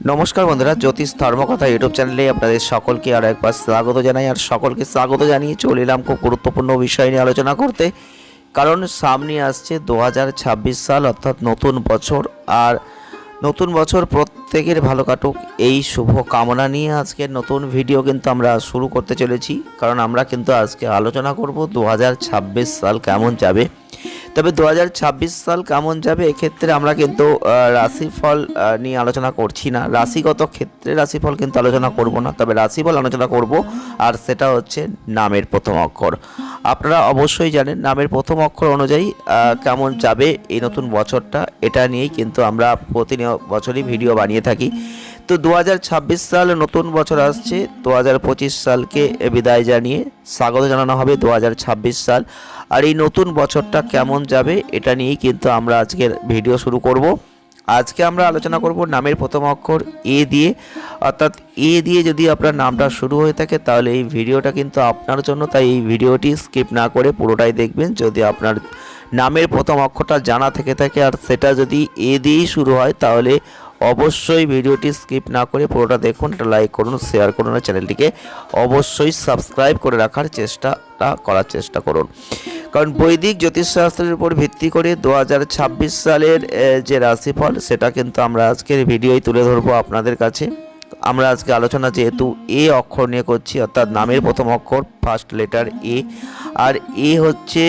নমস্কার বন্ধুরা, জ্যোতিষ ধর্মকথা ইউটিউব চ্যানেলে আপনাদের সকলকে আরও একবার স্বাগত জানাই। আর সকলকে স্বাগত জানিয়ে চলে এলাম খুব গুরুত্বপূর্ণ বিষয় নিয়ে আলোচনা করতে। কারণ সামনে আসছে দু হাজার ছাব্বিশ সাল, অর্থাৎ নতুন বছর। আর নতুন বছর প্রত্যেকের ভালো কাটুক, এই শুভ কামনা নিয়ে আজকে নতুন ভিডিও কিন্তু আমরা শুরু করতে চলেছি। কারণ আমরা কিন্তু আজকে আলোচনা করব দু হাজার ছাব্বিশ সাল কেমন যাবে। তবে দু হাজার ছাব্বিশ সাল কেমন যাবে এক্ষেত্রে আমরা কিন্তু রাশিফল নিয়ে আলোচনা করছি না। রাশিগত ক্ষেত্রে রাশিফল কিন্তু আলোচনা করব না, তবে রাশিফল আলোচনা করব, আর সেটা হচ্ছে নামের প্রথম অক্ষর। আপনারা অবশ্যই জানেন নামের প্রথম অক্ষর অনুযায়ী কেমন যাবে এই নতুন বছরটা, এটা নিয়েই কিন্তু আমরা প্রতিনিয়ত বছরই ভিডিও বানিয়ে থাকি। তো দু হাজার ছাব্বিশ সাল নতুন বছর আসছে। দু হাজার পঁচিশ সালকে বিদায় জানিয়ে স্বাগত জানানো হবে দু হাজার ছাব্বিশ সাল। আর এই নতুন বছরটা কেমন যাবে, এটা নিয়েই কিন্তু আমরা আজকের ভিডিও শুরু করব। আজকে আমরা আলোচনা করব নামের প্রথম অক্ষর এ দিয়ে। অর্থাৎ এ দিয়ে যদি আপনার নামটা শুরু হয়ে থাকে, তাহলে এই ভিডিওটা কিন্তু আপনার জন্য, তাই এই ভিডিওটি স্কিপ না করে পুরোটাই দেখবেন। যদি আপনার নামের প্রথম অক্ষরটা জানা থেকে থাকে আর সেটা যদি এ দিয়েই শুরু হয়, তাহলে অবশ্যই ভিডিওটি স্কিপ না করে পুরোটা দেখুন, একটা লাইক করুন শেয়ার করুন, আর চ্যানেলটিকে অবশ্যই সাবস্ক্রাইব করে রাখার চেষ্টাটা করার চেষ্টা করুন। কারণ বৈদিক জ্যোতিষশাস্ত্রের উপর ভিত্তি করে দু হাজার ছাব্বিশ সালের যে রাশিফল, সেটা কিন্তু আমরা আজকের ভিডিওই তুলে ধরবো আপনাদের কাছে। আমরা আজকে আলোচনা যেহেতু এ অক্ষর নিয়ে করছি, অর্থাৎ নামের প্রথম অক্ষর ফার্স্ট লেটার এ আর এ হচ্ছে,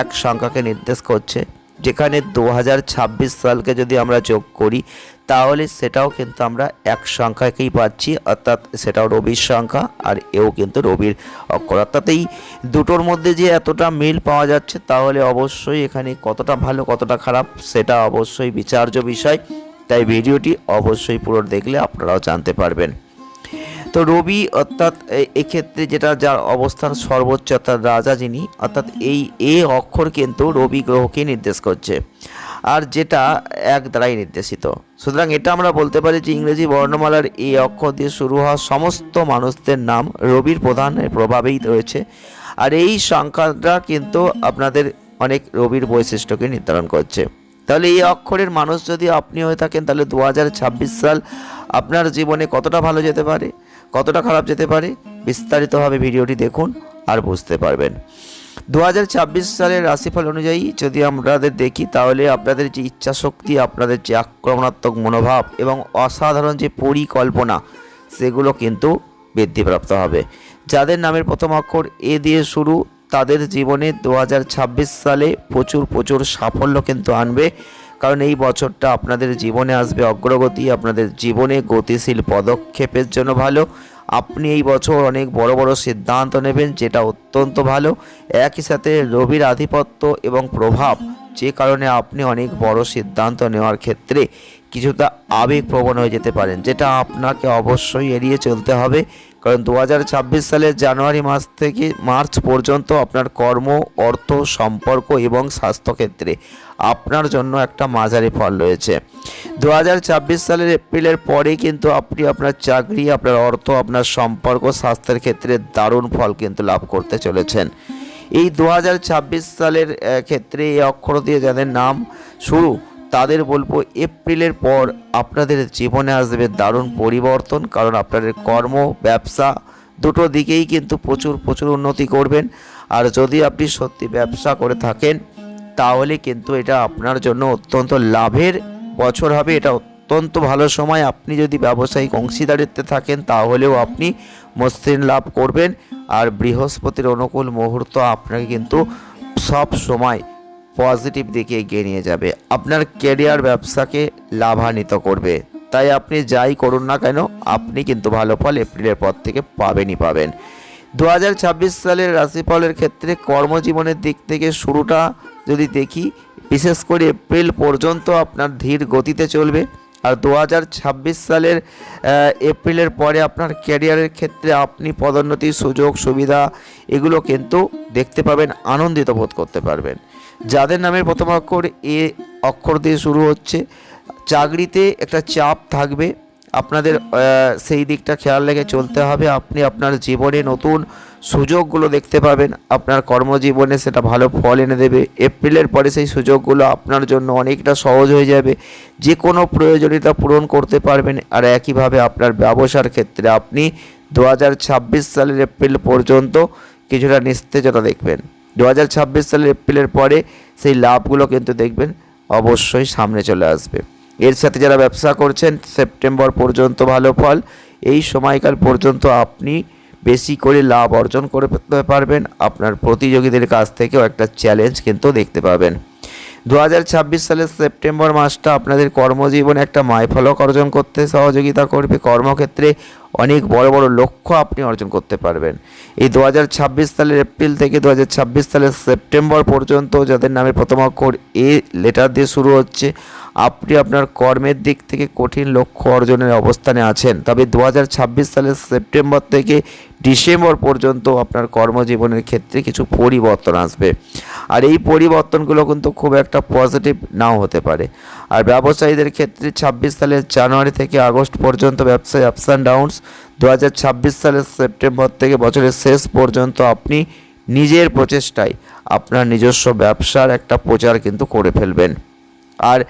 এক সংখ্যাকে নির্দেশ করছে। যেখানে দু হাজার ছাব্বিশ সালকে যদি আমরা যোগ করি তাহলে সেটাও কিন্তু আমরা এক সংখ্যাকেই পাচ্ছি, অর্থাৎ সেটাও রবির সংখ্যা আর এও কিন্তু রবির অক্ষর। অর্থাৎ এই দুটোর মধ্যে যে এতটা মিল পাওয়া যাচ্ছে, তাহলে অবশ্যই এখানে কতটা ভালো, কতটা খারাপ, সেটা অবশ্যই বিচার্য বিষয়। তাই ভিডিওটি অবশ্যই পুরো দেখলে আপনারাও জানতে পারবেন। তো রবি, অর্থাৎ এক্ষেত্রে যেটা যার অবস্থান সর্বোচ্চ, অর্থাৎ রাজা যিনি, অর্থাৎ এই এ অক্ষর কিন্তু রবি গ্রহকে নির্দেশ করছে। আর যেটা এক দ্বারাই নির্দেশিত। সুতরাং এটা আমরা বলতে পারি যে ইংরেজি বর্ণমালার এই অক্ষর দিয়ে শুরু হওয়া সমস্ত মানুষদের নাম রবির প্রধানের প্রভাবেই রয়েছে। আর এই সংখ্যাটা কিন্তু আপনাদের অনেক রবির বৈশিষ্ট্যকে নির্ধারণ করছে। তাহলে এই অক্ষরের মানুষ যদি আপনি হয়ে থাকেন, তাহলে দু হাজার ছাব্বিশ সাল আপনার জীবনে কতটা ভালো যেতে পারে, কতটা খারাপ যেতে পারে, বিস্তারিতভাবে ভিডিওটি দেখুন আর বুঝতে পারবেন। দু হাজার ছাব্বিশ সালের রাশিফল অনুযায়ী যদি আমাদের দেখি, তাহলে আপনাদের যে ইচ্ছা শক্তি আপনাদের যে আক্রমণাত্মক মনোভাব এবং অসাধারণ যে পরিকল্পনা, সেগুলো কিন্তু বৃদ্ধিপ্রাপ্ত হবে। যাদের নামের প্রথম অক্ষর এ দিয়ে শুরু, তাদের জীবনে দু হাজার ছাব্বিশ সালে প্রচুর প্রচুর সাফল্য কিন্তু আনবে। কারণ এই বছরটা আপনাদের জীবনে আসবে অগ্রগতি, আপনাদের জীবনে গতিশীল পদক্ষেপের জন্য ভালো। আপনি এই বছর অনেক বড় বড় সিদ্ধান্ত নেবেন যেটা অত্যন্ত ভালো। একই সাথে রবির আধিপত্য এবং প্রভাব, যে কারণে আপনি অনেক বড় সিদ্ধান্ত নেওয়ার ক্ষেত্রে কিছুটা আবেগপ্রবণ হয়ে যেতে পারেন, যেটা আপনাকে অবশ্যই এড়িয়ে চলতে হবে। কারণ দু হাজার ছাব্বিশ সালের জানুয়ারি মাস থেকে মার্চ পর্যন্ত আপনার কর্ম, অর্থ, সম্পর্ক এবং স্বাস্থ্যক্ষেত্রে আপনার জন্য একটা মাঝারি ফল রয়েছে। দু হাজার ছাব্বিশ সালের এপ্রিলের পরে কিন্তু আপনি আপনার চাকরি, আপনার অর্থ, আপনার সম্পর্ক, স্বাস্থ্যের ক্ষেত্রে দারুণ ফল কিন্তু লাভ করতে চলেছেন। এই দু হাজার ছাব্বিশ সালের ক্ষেত্রে এই অক্ষর দিয়ে যাদের নাম শুরু, তাদের বলব এপ্রিলের পর আপনাদের জীবনে আসবে দারুণ পরিবর্তন, কারণ আপনাদের কর্ম, ব্যবসা দুটো দিকেই কিন্তু প্রচুর প্রচুর উন্নতি করবেন। আর যদি আপনি সত্যি ব্যবসা করে থাকেন তাহলে কিন্তু এটা আপনার জন্য অত্যন্ত লাভের বছর হবে। এটা অত্যন্ত ভালো সময়। আপনি যদি ব্যবসায়িক অংশীদারিত্বে থাকেন, তাহলেও আপনি মসৃণ লাভ করবেন। আর বৃহস্পতির অনুকূল মুহূর্ত আপনাকে কিন্তু সব সময় পজিটিভ দিকে এগিয়ে নিয়ে যাবে। আপনার ক্যারিয়ার ব্যবসাকে লাভান্বিত করবে। তাই আপনি যাই করুন না কেন, আপনি কিন্তু ভালো ফল এপ্রিলের পর থেকে পাবেনই পাবেন। দু হাজার ছাব্বিশ সালের রাশিফলের ক্ষেত্রে কর্মজীবনের দিক থেকে শুরুটা যদি দেখি, বিশেষ করে এপ্রিল পর্যন্ত আপনার ধীর গতিতে চলবে। আর দু হাজার ছাব্বিশ সালের এপ্রিলের পরে আপনার ক্যারিয়ারের ক্ষেত্রে আপনি পদোন্নতির সুযোগ, সুবিধা এগুলো কিন্তু দেখতে পাবেন, আনন্দিত বোধ করতে পারবেন। যাদের নামের প্রথম অক্ষর এ, অক্ষর দিয়ে শুরু হচ্ছে, চাকরিতে একটা চাপ থাকবে আপনাদের সেই দিকটা খেয়াল রেখে চলতে হবে। আপনি আপনার জীবনে নতুন সুযোগগুলো দেখতে পাবেন। আপনার কর্মজীবনে সেটা ভালো ফল এনে দেবে। এপ্রিলের পরে সেই সুযোগগুলো আপনার জন্য অনেকটা সহজ হয়ে যাবে। যে কোনো প্রয়োজনীয়তা পূরণ করতে পারবেন আর একইভাবে আপনার ব্যবসার ক্ষেত্রে আপনি দু হাজার ছাব্বিশ সালের এপ্রিল পর্যন্ত কিছুটা নিস্তেজতা দেখবেন। দু হাজার ছাব্বিশ সালের এপ্রিলের পরে সেই লাভগুলো কিন্তু দেখবেন অবশ্যই সামনে চলে আসবে। এর সাথে যারা ব্যবসা করছেন, সেপ্টেম্বর পর্যন্ত ভালো ফল। এই সময়কাল পর্যন্ত আপনি বেশি করে লাভ অর্জন করে পেতে পারবেন। আপনার প্রতিযোগীদের কাছ থেকেও একটা চ্যালেঞ্জ কিন্তু দেখতে পাবেন। দু হাজার ছাব্বিশ সালের সেপ্টেম্বর মাসটা আপনাদের কর্মজীবনে একটা মাইফলক অর্জন করতে সহযোগিতা করবে। কর্মক্ষেত্রে অনেক বড় বড় লক্ষ্য আপনি অর্জন করতে পারবেন। এই দু হাজার ছাব্বিশ সালের এপ্রিল থেকে দু হাজার ছাব্বিশ সালের সেপ্টেম্বর পর্যন্ত যাদের নামে প্রথম অক্ষর এ লেটার দিয়ে শুরু হচ্ছে আপনি আপনার কর্মের দিক থেকে কঠিন লক্ষ্য অর্জনের অবস্থানে আছেন। তবে দু হাজার ছাব্বিশ সালের সেপ্টেম্বর থেকে ডিসেম্বর পর্যন্ত আপনার কর্মজীবনের ক্ষেত্রে কিছু পরিবর্তন আসবে। আর এই পরিবর্তনগুলো কিন্তু খুব একটা পজিটিভ নাও হতে পারে। আর ব্যবসায়ীদের ক্ষেত্রে ছাব্বিশ সালের জানুয়ারি থেকে আগস্ট পর্যন্ত ব্যবসায় আপস অ্যান্ড ডাউনস দু হাজার ছাব্বিশ সালের সেপ্টেম্বর থেকে বছরের শেষ পর্যন্ত আপনি নিজের প্রচেষ্টায় আপনার নিজস্ব ব্যবসার একটা প্রচার কিন্তু করে ফেলবেন। আর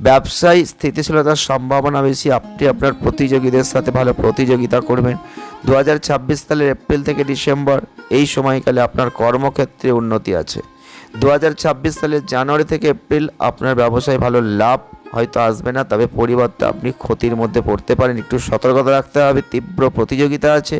ব্যবসায় স্থিতিশীলতার সম্ভাবনা বেশি। আপনি আপনার প্রতিযোগীদের সাথে ভালো প্রতিযোগিতা করবেন। দু হাজার ছাব্বিশ সালের এপ্রিল থেকে ডিসেম্বর, এই সময়কালে আপনার কর্মক্ষেত্রে উন্নতি আছে। দু হাজার ছাব্বিশ সালের জানুয়ারি থেকে এপ্রিল, আপনার ব্যবসায় ভালো লাভ হয়তো আসবে না, তবে পরিবর্তে আপনি ক্ষতির মধ্যে পড়তে পারেন। একটু সতর্কতা রাখতে হবে, তীব্র প্রতিযোগিতা আছে,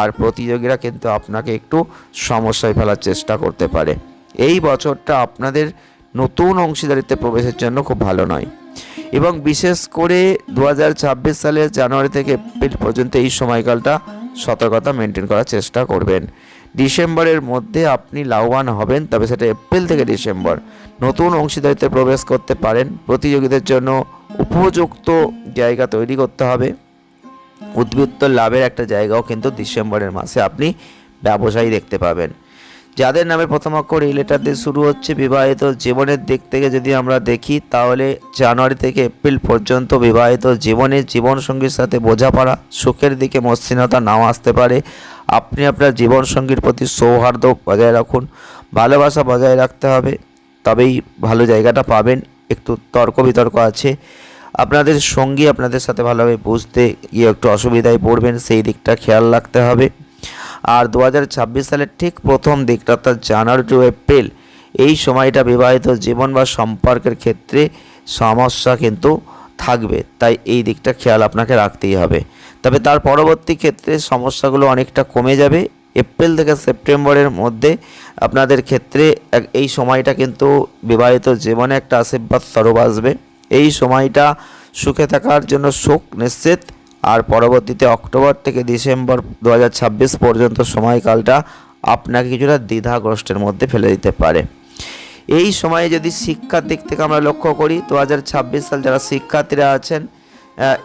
আর প্রতিযোগীরা কিন্তু আপনাকে একটু সমস্যায় ফেলার চেষ্টা করতে পারে। এই বছরটা আপনাদের নতুন অংশীদারিত্বে প্রবেশের জন্য খুব ভালো নয়। এবং বিশেষ করে দু হাজার ছাব্বিশ সালের জানুয়ারি থেকে এপ্রিল পর্যন্ত এই সময়কালটা সতর্কতা মেনটেন করার চেষ্টা করবেন। ডিসেম্বরের মধ্যে আপনি লাভবান হবেন, তবে সেটা এপ্রিল থেকে ডিসেম্বর। নতুন অংশীদারিত্বে প্রবেশ করতে পারেন, প্রতিযোগীদের জন্য উপযুক্ত জায়গা তৈরি করতে হবে। উদ্বৃত্ত লাভের একটা জায়গাও কিন্তু ডিসেম্বরের মাসে আপনি ব্যবসায়ী দেখতে পাবেন। যাদের নামে প্রথম অক্ষর এই লেটার দিয়ে শুরু হচ্ছে, বিবাহিত জীবনের দিক থেকে যদি আমরা দেখি, তাহলে জানুয়ারি থেকে এপ্রিল পর্যন্ত বিবাহিত জীবনে জীবনসঙ্গীর সাথে বোঝাপড়া, সুখের দিকে মসৃণতা নাও আসতে পারে। আপনি আপনার জীবনসঙ্গীর প্রতি সৌহার্দ্য বজায় রাখুন, ভালোবাসা বজায় রাখতে হবে, তবেই ভালো জায়গাটা পাবেন। একটু তর্ক বিতর্ক আছে। আপনাদের সঙ্গী আপনাদের সাথে ভালোভাবে বুঝতে গিয়ে একটু অসুবিধায় পড়বেন, সেই দিকটা খেয়াল রাখতে হবে। আর দু হাজার ছাব্বিশ সালের ঠিক প্রথম দিকটা অর্থাৎ জানুয়ারি টু এপ্রিল এই সময়টা বিবাহিত জীবন বা সম্পর্কের ক্ষেত্রে সমস্যা কিন্তু থাকবে। তাই এই দিকটা খেয়াল আপনাকে রাখতেই হবে। তবে তার পরবর্তী ক্ষেত্রে সমস্যাগুলো অনেকটা কমে যাবে। এপ্রিল থেকে সেপ্টেম্বরের মধ্যে আপনাদের ক্ষেত্রে এই সময়টা কিন্তু বিবাহিত জীবনে একটা আশীর্বাদ স্বরূপ আসবে। এই সময়টা সুখে থাকার জন্য সুখ নিশ্চিত। আর পরবর্তীতে অক্টোবর থেকে ডিসেম্বর দু হাজার ছাব্বিশ পর্যন্ত সময়কালটা আপনাকে কিছুটা দ্বিধাগ্রস্তের মধ্যে ফেলে দিতে পারে। এই সময়ে যদি শিক্ষার দিক থেকে আমরা লক্ষ্য করি, দু হাজার ছাব্বিশ সাল যারা শিক্ষার্থীরা আছেন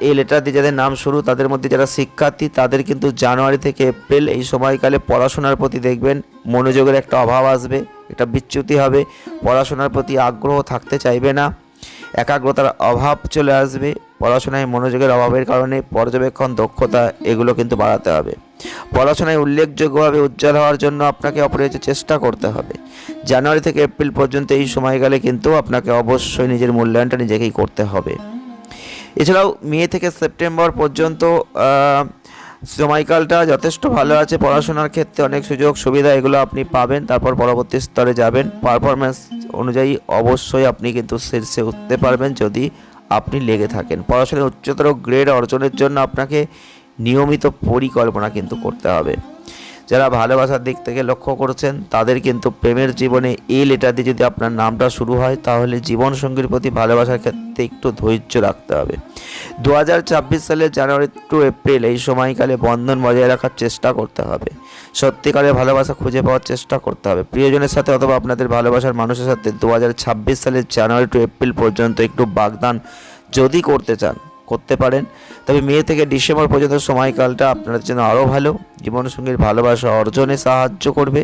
এই লেটার দিয়ে যাদের নাম শুরু, তাদের মধ্যে যারা শিক্ষার্থী, তাদের কিন্তু জানুয়ারি থেকে এপ্রিল এই সময়কালে পড়াশোনার প্রতি দেখবেন মনোযোগের একটা অভাব আসবে, একটা বিচ্যুতি হবে, পড়াশোনার প্রতি আগ্রহ থাকতে চাইবে না, একাগ্রতার অভাব চলে আসবে পড়াশোনায় মনোযোগের অভাবের কারণে পর্যবেক্ষণ, দক্ষতা এগুলো কিন্তু বাড়াতে হবে। পড়াশোনায় উল্লেখযোগ্যভাবে উজ্জ্বল হওয়ার জন্য আপনাকে অপরিহার্য চেষ্টা করতে হবে। জানুয়ারি থেকে এপ্রিল পর্যন্ত এই সময়কালে কিন্তু আপনাকে অবশ্যই নিজের মূল্যায়নটা নিজেকেই করতে হবে। এছাড়াও মে থেকে সেপ্টেম্বর পর্যন্ত সময়কালটা যথেষ্ট ভালো আছে। পড়াশোনার ক্ষেত্রে অনেক সুযোগ সুবিধা এগুলো আপনি পাবেন, তারপর পরবর্তী স্তরে যাবেন। পারফরমেন্স অনুযায়ী অবশ্যই আপনি কিন্তু শীর্ষে উঠতে পারবেন যদি আপনি লেগে থাকেন। পড়াশোনায় উচ্চতর গ্রেড অর্জনের জন্য আপনাকে নিয়মিত পরিকল্পনা কিন্তু করতে হবে। যারা ভালোবাসার দিক থেকে লক্ষ্য করছেন, তাদের কিন্তু প্রেমের জীবনে এই লেটার দিয়ে যদি আপনার নামটা শুরু হয়, তাহলে জীবনসঙ্গীর প্রতি ভালোবাসার ক্ষেত্রে একটু ধৈর্য রাখতে হবে। দু হাজার ছাব্বিশ সালের জানুয়ারি টু এপ্রিল এই সময়কালে বন্ধন বজায় রাখার চেষ্টা করতে হবে। সত্যিকারের ভালোবাসা খুঁজে পাওয়ার চেষ্টা করতে হবে। প্রিয়জনের সাথে অথবা আপনাদের ভালোবাসার মানুষের সাথে দু হাজার ছাব্বিশ সালের জানুয়ারি টু এপ্রিল পর্যন্ত একটু বাগদান যদি করতে চান, করতে পারেন। তবে মে থেকে ডিসেম্বর পর্যন্ত সময়কালটা আপনাদের জন্য আরও ভালো। জীবনসঙ্গীর ভালোবাসা অর্জনে সাহায্য করবে।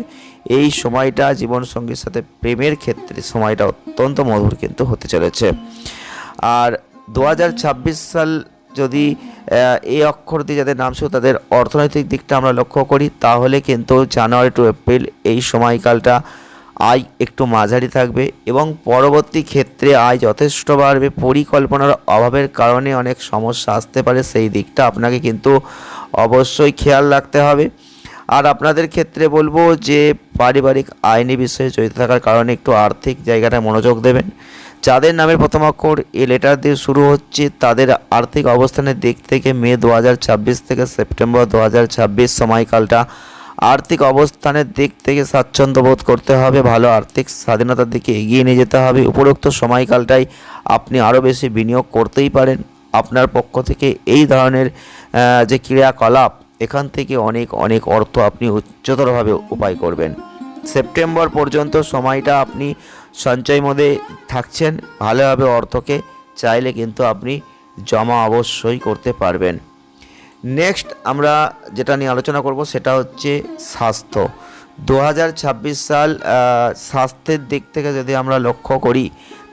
এই সময়টা জীবনসঙ্গীর সাথে প্রেমের ক্ষেত্রে সময়টা অত্যন্ত মধুর কিন্তু হতে চলেছে। আর দু হাজার ছাব্বিশ সাল যদি এই অক্ষর দিয়ে যাদের নাম ছিল তাদের অর্থনৈতিক দিকটা আমরা লক্ষ্য করি, তাহলে কিন্তু জানুয়ারি টু এপ্রিল এই সময়কালটা আয় একটু মাঝারি থাকবে এবং পরবর্তী ক্ষেত্রে আয় যথেষ্ট বাড়বে। পরিকল্পনার অভাবের কারণে অনেক সমস্যা আসতে পারে, সেই দিকটা আপনাকে কিন্তু অবশ্যই খেয়াল রাখতে হবে। আর আপনাদের ক্ষেত্রে বলব যে পারিবারিক আইনি বিষয়ে জড়িত থাকার কারণে একটু আর্থিক জায়গাটায় মনোযোগ দেবেন। যাদের নামের প্রথম অক্ষর এ লেটার দিয়ে শুরু হচ্ছে, তাদের আর্থিক অবস্থানের দিক থেকে মে দু হাজার ছাব্বিশ থেকে সেপ্টেম্বর দু হাজার ছাব্বিশ সময়কালটা আর্থিক অবস্থানের দিক থেকে স্বাচ্ছন্দ্য বোধ করতে হবে, ভালো আর্থিক স্বাধীনতার দিকে এগিয়ে নিয়ে যেতে হবে। উপরোক্ত সময়কালটাই আপনি আরও বেশি বিনিয়োগ করতেই পারেন। আপনার পক্ষ থেকে এই ধরনের যে ক্রিয়াকলাপ, এখান থেকে অনেক অনেক অর্থ আপনি উচ্চতরভাবে উপায় করবেন। সেপ্টেম্বর পর্যন্ত সময়টা আপনি সঞ্চয় মধ্যে থাকছেন। ভালোভাবে অর্থকে চাইলে কিন্তু আপনি জমা অবশ্যই করতে পারবেন। নেক্সট আমরা যেটা নিয়ে আলোচনা করব সেটা হচ্ছে স্বাস্থ্য। দু হাজার ছাব্বিশ সাল স্বাস্থ্যের দিক থেকে যদি আমরা লক্ষ্য করি,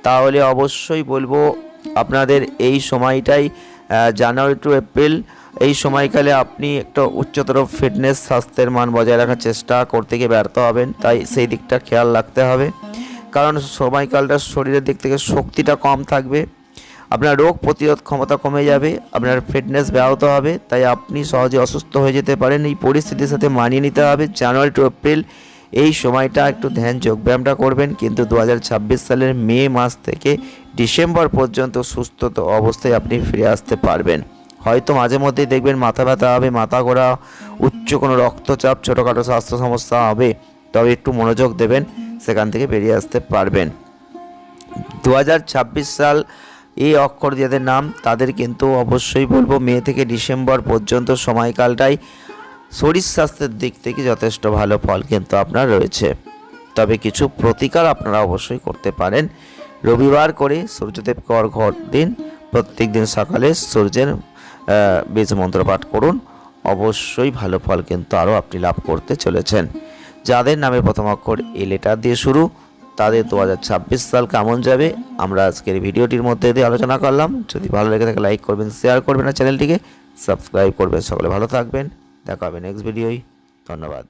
তাহলে অবশ্যই বলব আপনাদের এই সময়টাই জানুয়ারি টু এপ্রিল, এই সময়কালে আপনি একটা উচ্চতর ফিটনেস, স্বাস্থ্যের মান বজায় রাখার চেষ্টা করতে গিয়ে ব্যর্থ হবেন। তাই সেই দিকটা খেয়াল রাখতে হবে। কারণ সময়কালটা শরীরের দিক থেকে শক্তিটা কম থাকবে। আপনার রোগ প্রতিরোধ ক্ষমতা কমে যাবে, আপনার ফিটনেস ব্যাহত হবে, তাই আপনি সহজে অসুস্থ হয়ে যেতে পারেন। এই পরিস্থিতির সাথে মানিয়ে নিতে হবে। জানুয়ারি টু এপ্রিল এই সময়টা একটু ধ্যান, যোগব্যায়ামটা করবেন। কিন্তু দু হাজার ছাব্বিশ সালের মে মাস থেকে ডিসেম্বর পর্যন্ত সুস্থ অবস্থায় আপনি ফিরে আসতে পারবেন। হয়তো মাঝে মধ্যেই দেখবেন মাথা ব্যথা হবে, মাথা ঘোরা, উচ্চ কোনো রক্তচাপ, ছোটোখাটো স্বাস্থ্য সমস্যা হবে। তবে একটু মনোযোগ দেবেন, সেখান থেকে বেরিয়ে আসতে পারবেন। দু হাজার ছাব্বিশ সাল এই অক্ষর যাদের নাম, তাদের কিন্তু অবশ্যই বলব মে থেকে ডিসেম্বর পর্যন্ত সময়কালটাই শরীর স্বাস্থ্যের দিক থেকে যথেষ্ট ভালো ফল কিন্তু আপনার রয়েছে। তবে কিছু প্রতিকার আপনারা অবশ্যই করতে পারেন। রবিবার করে সূর্যদেবকে অর্ঘ্য দিন প্রত্যেক দিন সকালে সূর্যের বীজ মন্ত্র পাঠ করুন। অবশ্যই ভালো ফল কিন্তু আরও আপনি লাভ করতে চলেছেন। যাদের নামে প্রথম অক্ষর এই লেটার দিয়ে শুরু তাদের দু হাজার ছাব্বিশ সাল কেমন যাবে, আমরা আজকের ভিডিওটির মধ্যে দিয়ে আলোচনা করলাম। যদি ভালো লেগে থাকে, লাইক করবেন শেয়ার করবেন, আর চ্যানেলটিকে সাবস্ক্রাইব করবেন। সকলে ভালো থাকবেন। দেখা হবে নেক্সট ভিডিওই ধন্যবাদ।